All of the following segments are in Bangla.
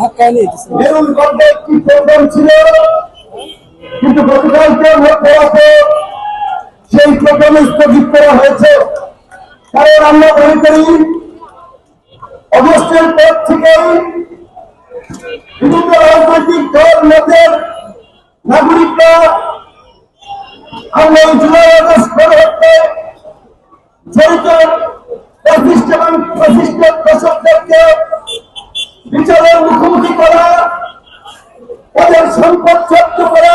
ধাক্কায় নিয়ে দিচ্ছে একটি প্রোগ্রাম ছিল। কিন্তু গতকালকে সেই প্রোগ্রাম স্থগিত করা হয়েছে। কারণ আমরা মনে করি, অগস্টের পর থেকেই বিভিন্ন রাজনৈতিক দল মতের নাগরিকরা আমরা এই জুলাই আগস্ট গণহত্যা জড়িত প্রতিষ্ঠ এবং প্রতিষ্ঠ বিচারের মুখোমুখি করা তাদের সম্পদ জব্দ করা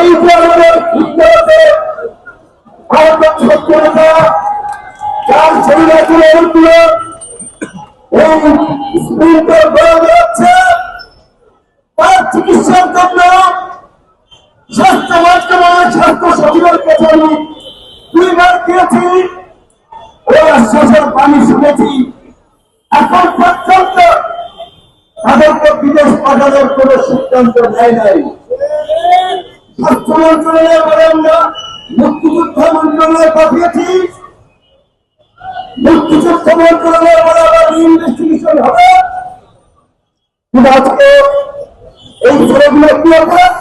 এই আমাদের উত্তরতে ভারতের সত্যতা যার শরীরে তুলে উঠল এই স্প্রিন্টার বলা যাচ্ছে তার চিকিৎসার জন্য স্বাস্থ্য মন্ত্রণালয় স্বাস্থ্য সচিবের কাছে দুইবার গিয়েছি, ওই আশ্বাসের পানি শুনেছি। এখন কোন সিদ্ধান্ত নেয় নাই। মন্ত্রণালয় বলে আমরা মুক্তিযুদ্ধ মন্ত্রণালয় পাঠিয়েছি। বলে আবার ইনভেস্টিগেশন হবে। আজকে এই ছেলেগুলো কি অপরাধ